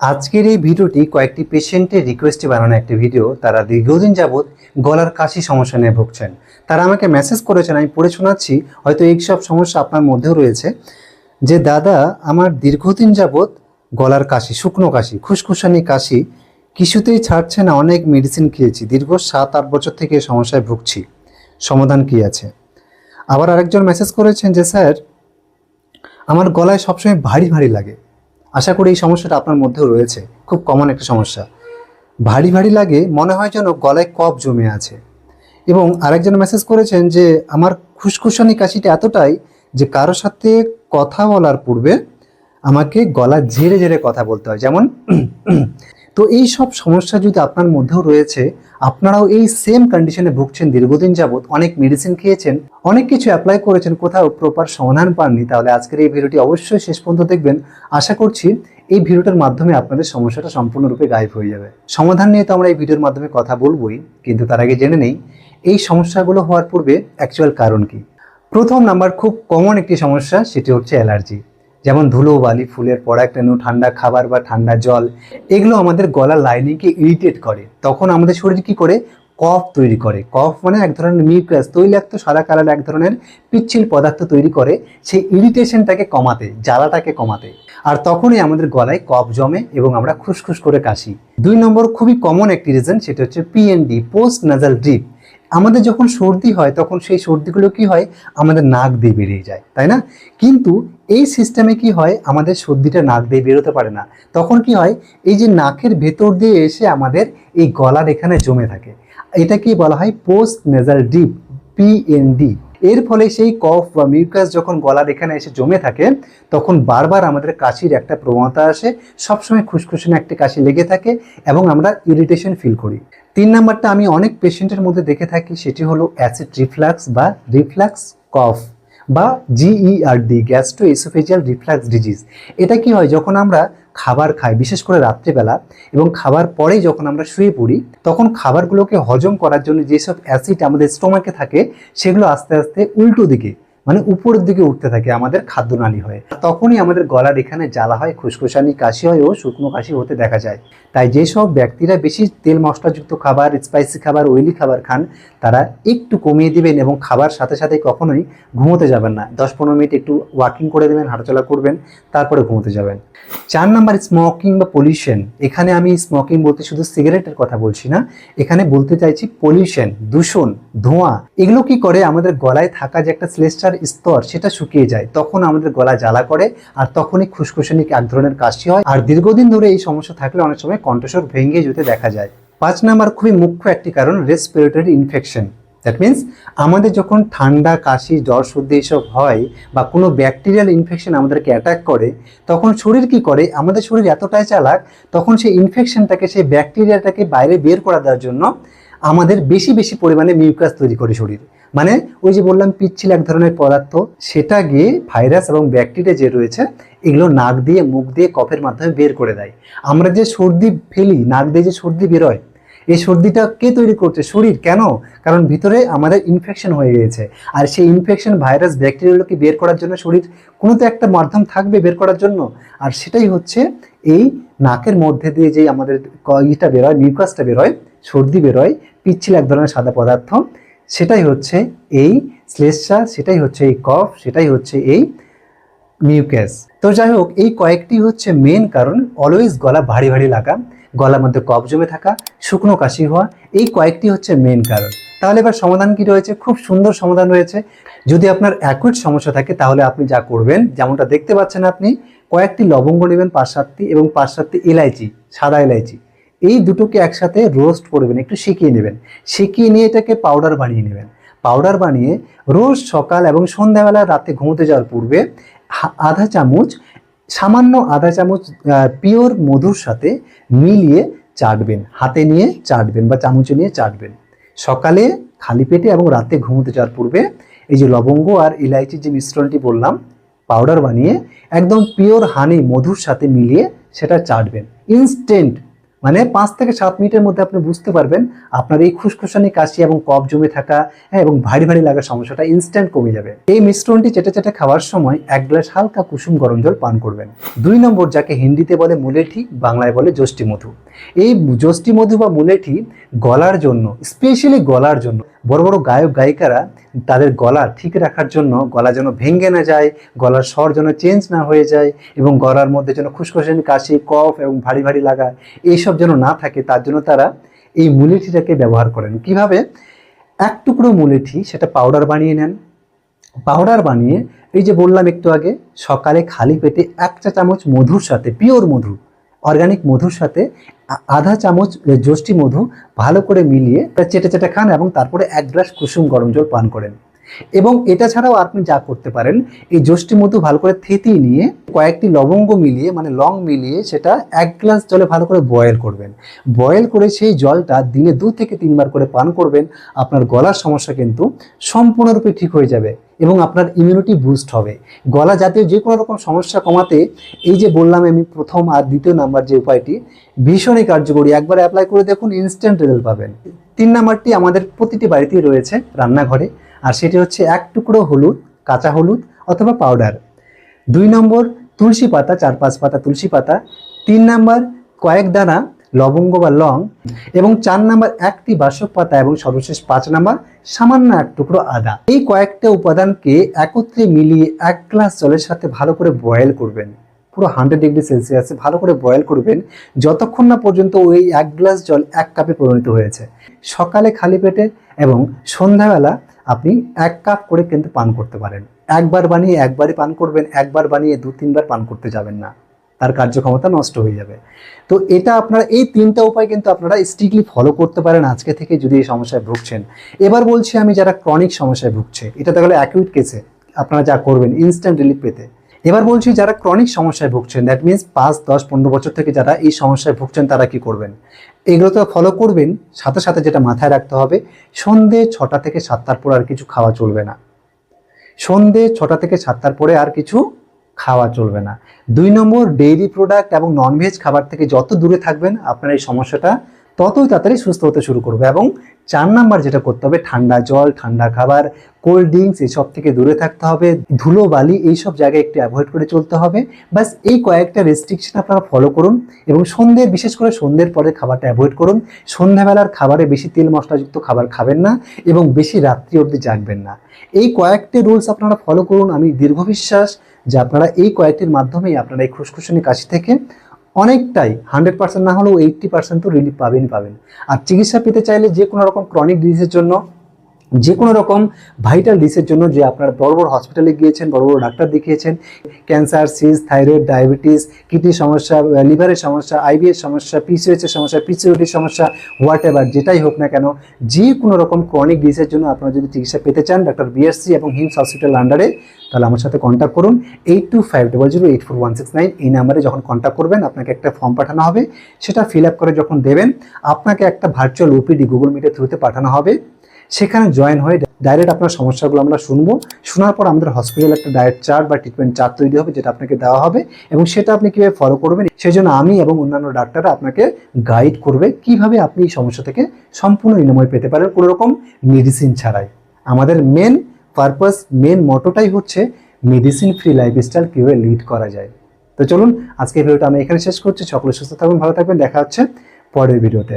আজকের এই ভিডিওটি কয়েকটি পেশেন্টের রিকোয়েস্টে বানানো একটি ভিডিও। তারা দীর্ঘদিন যাবৎ গলার কাশি সমস্যা নিয়ে ভুগছেন। তারা আমাকে মেসেজ করেছেন, আমি পড়ে শোনাচ্ছি, হয়তো এই সব সমস্যা আপনার মধ্যেও রয়েছে। যে, দাদা, আমার দীর্ঘদিন যাবৎ গলার কাশি, শুকনো কাশি, খুসখুসানি কাশি, কিছুতেই ছাড়ছে না, অনেক মেডিসিন খেয়েছি, দীর্ঘ সাত আট বছর থেকে সমস্যায় ভুগছি। সমাধান কি আছে? আবার আরেকজন মেসেজ করেছেন যে, স্যার, আমার গলায় সবসময় ভারী ভারী লাগে। আশা করি এই সমস্যাটা আপনার মধ্যেও রয়েছে। খুব কমন একটা সমস্যা। ভারী ভারী লাগে, মনে হয় যেন গলায় কফ জমে আছে। এবং আরেকজন মেসেজ করেছেন যে, আমার খুসখুসানি কাশিটা এতটাই যে কারোর সাথে কথা বলার পূর্বে আমাকে গলা ঝেড়ে ঝেড়ে কথা বলতে হয়। যেমন তো এই সব সমস্যা যদি আপনার মধ্যেও রয়েছে, আপনারাও এই সেম কন্ডিশনে ভুগছেন দীর্ঘদিন যাবৎ, অনেক মেডিসিন খেয়েছেন, অনেক কিছু অ্যাপ্লাই করেছেন, কোথাও প্রপার সমাধান পাননি, তাহলে আজকের এই ভিডিওটি অবশ্যই শেষ পর্যন্ত দেখবেন। আশা করছি এই ভিডিওটার মাধ্যমে আপনাদের সমস্যাটা সম্পূর্ণরূপে গায়েব হয়ে যাবে। সমাধান নিয়ে তো আমরা এই ভিডিওর মাধ্যমে কথা বলবোই, কিন্তু তার আগে জেনে নেই, এই সমস্যাগুলো হওয়ার পূর্বে অ্যাকচুয়াল কারণ কি? প্রথম নাম্বার খুব কমন একটি সমস্যা, সেটি হচ্ছে অ্যালার্জি। যেমন ধুলো বালি, ফুলের পরাগরেণু ঠান্ডা খাবার বা ঠান্ডা জল, এগুলো আমাদের গলার লাইনিংকে ইরিটেট করে। তখন আমাদের শরীর কি করে? কফ তৈরি করে। কফ মানে এক ধরনের মিউকাস তৈলাক্ত সাদা কালার এক ধরনের পিচ্ছিল পদার্থ তৈরি করে, সেই ইরিটেশনটাকে কমাতে, জ্বালাটাকে কমাতে। আর তখনই আমাদের গলায় কফ জমে এবং আমরা খুসখুস করে কাশি। দুই নম্বর খুবই কমন একটি রিজন সেটা হচ্ছে পিএনডি পোস্ট নাজাল ড্রিপ আমাদের যখন সর্দি হয়, তখন সেই সর্দিগুলো কি হয়? আমাদের নাক দিয়ে বেরিয়ে যায়, তাই না? কিন্তু এই সিস্টেমে কি হয়? আমাদের সর্দিটা নাক দিয়ে বেরোতে পারে না। তখন কি হয়? এই যে নাকের ভেতর দিয়ে এসে আমাদের এই গলার এখানে জমে থাকে। এটাকে বলা হয় পোস্ট নেজাল ডিপ পিএনডি এর ফলে সেই কফ বা মিউকাস যখন গলার এখানে এসে জমে থাকে, তখন বারবার আমাদের কাশির একটা প্রবণতা আসে, সবসময় খুসখুসনে একটা কাশি লেগে থাকে এবং আমরা ইরিটেশন ফিল করি। তিন নাম্বারটা আমি অনেক পেশেন্টের মধ্যে দেখে থাকি, সেটি হলো অ্যাসিড রিফ্লাক্স বা রিফ্লাক্স কফ বা G E R D gastroesophageal reflux disease এটা কি হয়, যখন আমরা খাবার খাই বিশেষ করে রাত্রিবেলা এবং খাবার পরেই যখন আমরা শুয়ে পড়ি, তখন খাবারগুলোকে হজম করার জন্য যেসব অ্যাসিড আমাদের স্টোমাকে থাকে, সেগুলো আস্তে আস্তে উল্টো দিকে মানে উপরের দিকে উঠতে থাকে আমাদের খাদ্যনালী হয়ে। তখনই আমাদের গলার এখানে জ্বালা হয়, খুসখুসানি, কাশি হয় ও শুকনো কাশি হতে দেখা যায়। তাই যেসব ব্যক্তিরা বেশি তেল মশলাযুক্ত খাবার স্পাইসি খাবার অয়েলি খাবার খান, তারা একটু কমিয়ে দিবেন এবং খাবার সাথে সাথে কখনোই ঘুমোতে যাবেন না। দশ পনেরো মিনিট একটু ওয়াকিং করে দেবেন, হাঁটাচলা করবেন, তারপরে ঘুমোতে যাবেন। চার নাম্বার স্মোকিং বা পলিউশন এখানে আমি স্মোকিং বলতে শুধু সিগারেটের কথা বলছি না, এখানে বলতে চাইছি পলিউশন দূষণ, ধোঁয়া। এগুলো কি করে আমাদের গলায় থাকা যে একটা শ্লেষ্টার স্তর সেটা শুকিয়ে যায়। তখন আমাদের গলা জ্বালা করে আর তখনই খুসখুসানি এক ধরনের কাশি হয়। আর দীর্ঘদিন ধরে এই সমস্যা থাকলে অনেক সময় কণ্ঠস্বর ভেঙে যেতে দেখা যায়। পাঁচ নাম্বার খুবই মুখ্য একটি কারণ রেসপিরেটরি ইনফেকশন দ্যাট মিন্স আমাদের যখন ঠান্ডা, কাশি, জ্বর, সর্দি এসব হয় বা কোনো ব্যাকটেরিয়াল ইনফেকশন আমাদেরকে অ্যাটাক করে, তখন শরীর কি করে? আমাদের শরীর এতটাই চালাক, তখন সেই ইনফেকশনটাকে সেই ব্যাকটেরিয়াটাকে বাইরে বের করে দেওয়ার জন্য আমাদের বেশি বেশি পরিমাণে মিউকাস তৈরি করে শরীর। মানে ওই যে বললাম, পিচ্ছিল এক ধরনের পদার্থ, সেটা গিয়ে ভাইরাস এবং ব্যাকটেরিয়া যে রয়েছে, এগুলো নাক দিয়ে, মুখ দিয়ে, কফের মাধ্যমে বের করে দেয়। আমরা যে সর্দি ফেলি, নাক দিয়ে যে সর্দি বেরোয়, এই সর্দিটা কে তৈরি করছে? শরীর। কেন? কারণ ভিতরে আমাদের ইনফেকশন হয়ে গিয়েছে। আর সেই ইনফেকশন ভাইরাস ব্যাকটেরিয়াগুলোকে বের করার জন্য শরীর, কোনো তো একটা মাধ্যম থাকবে বের করার জন্য। আর সেটাই হচ্ছে, এই নাকের মধ্যে দিয়ে যে আমাদের ইটা বেরোয়, মিউকাসটা বেরোয় সর্দি বেরোয়, পিচ্ছিল এক ধরনের সাদা পদার্থ। সেটাই হচ্ছে এই শ্লেষা, সেটাই হচ্ছে এই কফ, সেটাই হচ্ছে এই মিউকাস। তো যাই হোক, এই কয়েকটি হচ্ছে মেন কারণ অলওয়েজ গলা ভারী ভারী লাগা, গলার মধ্যে কফ জমে থাকা, শুকনো কাশি হওয়া, এই কয়েকটি হচ্ছে মেন কারণ। তাহলে এবার সমাধান কি রয়েছে? খুব সুন্দর সমাধান রয়েছে। যদি আপনার অ্যাকুইট সমস্যা থাকে, তাহলে আপনি যা করবেন, যেমনটা দেখতে পাচ্ছেন আপনি, কয়েকটি লবঙ্গ নেবেন, পাঁচ সাতটি এবং পাঁচ সাতটি এলাইচি, সাদা এলাইচি। এই দুটোকে একসাথে রোস্ট করবেন একটু শিখিয়ে নেবেন। শিখিয়ে নিয়ে এটাকে পাউডার বানিয়ে নেবেন। পাউডার বানিয়ে রোজ সকাল এবং সন্ধ্যাবেলা রাতে ঘুমোতে যাওয়ার পূর্বে আধা চামচ, সামান্য আধা চামচ পিওর মধুর সাথে মিলিয়ে চাটবেন। হাতে নিয়ে চাটবেন বা চামচে নিয়ে চাটবেন। সকালে খালি পেটে এবং রাতে ঘুমোতে যাওয়ার পূর্বে এই যে লবঙ্গ আর ইলাইচির যে মিশ্রণটি বললাম, পাউডার বানিয়ে একদম পিওর হানি মধুর সাথে মিলিয়ে সেটা চাটবেন। ইনস্ট্যান্ট মানে পাঁচ থেকে সাত মিনিটের মধ্যে আপনি বুঝতে পারবেন আপনার এই খুসখুসানি কাশি এবং কফ জমে থাকা হ্যাঁ, এবং ভারী ভারী লাগার সমস্যাটা ইনস্ট্যান্ট কমে যাবে। এই মিশ্রণটি চেটে চেটে খাওয়ার সময় এক গ্লাস হালকা কুসুম গরম জল পান করবেন। দুই নম্বর যাকে হিন্দিতে বলে মুলেঠি বাংলায় বলে যষ্টি মধু। এই যষ্টি মধু বা মুলেঠি গলার জন্য স্পেশালি গলার জন্য, বড় বড় গায়ক, গায়িকারা তাদের গলা ঠিক রাখার জন্য, গলা যেন ভেঙে না যায়, গলার স্বর যেন চেঞ্জ না হয়ে যায় এবং গলার মধ্যে যেন খুসখুসানি কাশি, কফ এবং ভারী ভারী লাগা এইসব যেন না থাকে, তার জন্য তারা এই মুলেঠিটাকে ব্যবহার করেন। কীভাবে? এক টুকরো মুলেঠি সেটা পাউডার বানিয়ে নেন। পাউডার বানিয়ে, এই যে বললাম একটু আগে, সকালে খালি পেটে এক চা চামচ মধুর সাথে পিওর মধু অর্গানিক মধুর সাথে আধা চামচ জষ্টি মধু ভালো করে মিলিয়ে চেটে চেটে খান এবং তারপরে এক গ্লাস কুসুম গরম জল পান করেন। এবং এটা ছাড়াও আপনি যা করতে পারেন, এই যষ্টি মধু ভালো করে থেতিয়ে নিয়ে কয়েকটি লবঙ্গ মিলিয়ে মানে লং মিলিয়ে সেটা এক গ্লাস জলে ভালো করে বয়েল করবেন। বয়েল করে সেই জলটা দিনে দু থেকে তিনবার করে পান করবেন, আপনার গলার সমস্যা কিন্তু সম্পূর্ণরূপে ঠিক হয়ে যাবে এবং আপনার ইমিউনিটি বুস্ট হবে। গলা জাতীয় যে কোনো রকম সমস্যা কমাতে, এই যে বললাম আমি প্রথম আর দ্বিতীয় নাম্বার যে উপায়টি, ভীষণই কার্যকরী। একবার অ্যাপ্লাই করে দেখুন ইনস্ট্যান্ট রেজাল্ট পাবেন। তিন নাম্বারটি আমাদের প্রতিটি বাড়িতেই রয়েছে, রান্নাঘরে। আর সেটি হচ্ছে এক টুকরো হলুদ, কাঁচা হলুদ অথবা পাউডার দুই নম্বর, তুলসী পাতা, চার পাঁচ পাতা তুলসী পাতা। তিন নম্বর, কয়েক দানা লবঙ্গ বা লং। এবং চার নাম্বার, একটি বাসক পাতা এবং সর্বশেষ পাঁচ নাম্বার, সামান্য এক টুকরো আদা। এই কয়েকটা উপাদানকে একত্রে মিলিয়ে এক গ্লাস জলের সাথে ভালো করে বয়েল করবেন। পুরো হান্ড্রেড ডিগ্রি সেলসিয়াসে ভালো করে বয়েল করবেন। যতক্ষণ না পর্যন্ত ওই এক গ্লাস জল এক কাপে পরিণত হয়েছে। সকালে খালি পেটে এবং সন্ধ্যাবেলা আপনি এক কাপ করে কিন্তু পান করতে পারেন। একবার বানিয়ে একবারই পান করবেন, একবার বানিয়ে দু, তিনবার পান করতে যাবেন না। তার কার্যক্ষমতা নষ্ট হয়ে যাবে। তো এটা আপনারা, এই তিনটা উপায় কিন্তু আপনারা স্ট্রিক্টলি ফলো করতে পারেন আজকে থেকে যদি এই সমস্যায় ভুগছেন। এবার বলছি আমি যারা ক্রনিক সমস্যায় ভুগছে, এটা তাহলে অ্যাকিউট কেসে আপনারা যা করবেন ইনস্ট্যান্ট রিলিফ পেতে। এবার বলছি যারা ক্রনিক সমস্যায় ভুগছেন দ্যাট মিনস পাঁচ, দশ, পনেরো বছর থেকে যারা এই সমস্যায় ভুগছেন, তারা কি করবেন? এগুলো তো ফলো করবেন, সাথে সাথে যেটা মাথায় রাখতে হবে, সন্ধে ছটা থেকে সাতটার পর আর কিছু খাওয়া চলবে না। সন্ধে ছটা থেকে সাতটার পরে আর কিছু খাওয়া চলবে না। দুই নম্বর ডেইরি প্রোডাক্ট এবং ননভেজ খাবার থেকে যত দূরে থাকবেন, আপনার এই সমস্যাটা ততই তাড়াতাড়ি সুস্থ হতে শুরু করবে এবং চার নাম্বার যেটা করতে হবে, ঠান্ডা জল, ঠান্ডা খাবার কোল্ড ড্রিঙ্কস এসব থেকে দূরে থাকতে হবে, ধুলো, বালি এইসব জায়গায় একটু অ্যাভয়েড করে চলতে হবে। বাস এই কয়েকটা রেস্ট্রিকশন আপনারা ফলো করুন এবং সন্ধ্যের বিশেষ করে সন্ধ্যের পরে খাবারটা অ্যাভয়েড করুন। সন্ধ্যাবেলার খাবারে বেশি তেল মশলাযুক্ত খাবার খাবেন না এবং বেশি রাত্রি অবধি জাগবেন না। এই কয়েকটি রুলস আপনারা ফলো করুন, আমি দীর্ঘ বিশ্বাস যে আপনারা এই কয়েকটির মাধ্যমেই আপনারা এই খুসখুসনি কাশি থেকে অনেকটাই হান্ড্রেড পার্সেন্ট না হলেও এইট্টি পার্সেন্ট তো রিলিফ পাবেনই পাবেন। আর চিকিৎসা পেতে চাইলে যে কোনো রকম ক্রনিক ডিজিজের জন্য যে কোনো রকম ভাইটাল ডিসের জন্য যে আপনার বড় বড় হসপিটালে গিয়েছেন, বড় বড় ডাক্তার দেখিয়েছেন ক্যান্সার সিজ থাইরয়েড ডায়াবেটিস কিডনির সমস্যা লিভারের সমস্যা আইবিএস সমস্যা পিসিওএস এর সমস্যা পিসিওটির সমস্যা হোয়াট এভার যেটাই হোক না কেন যে কোনো রকম ক্রনিক ডিসের জন্য আপনারা যদি চিকিৎসা পেতে চান ডাক্তার বিএসসি এবং হিমস হসপিটাল আন্ডারে তাহলে আমার সাথে কন্ট্যাক্ট করুন eight two five double zero eight four one six nine এই নাম্বারে যখন কন্ট্যাক্ট করবেন, আপনাকে একটা ফর্ম পাঠানো হবে, সেটা ফিল আপ করে যখন দেবেন, আপনাকে একটা ভার্চুয়াল ওপিডি গুগল মিটের থ্রুতে পাঠানো হবে। সেখানে জয়েন হয়ে ডাইরেক্ট আপনার সমস্যাগুলো আমরা শুনব। শোনার পর আমাদের হসপিটাল একটা ডায়েট চার্ট বা ট্রিটমেন্ট চার্ট তৈরি হবে, যেটা আপনাকে দেওয়া হবে এবং সেটা আপনি কীভাবে ফলো করবেন, সেই জন্য আমি এবং অন্যান্য ডাক্তাররা আপনাকে গাইড করবে কীভাবে আপনি এই সমস্যা থেকে সম্পূর্ণ নিরাময় পেতে পারেন কোনো রকম মেডিসিন ছাড়াই। আমাদের মেন পারপাস মেন মোটোটাই হচ্ছে মেডিসিন ফ্রি লাইফস্টাইল কীভাবে লিড করা যায়। তো চলুন আজকে ভিডিওটা আমি এখানে শেষ করছি। সকলে সুস্থ থাকবেন ভালো থাকবেন। দেখা হচ্ছে পরের ভিডিওতে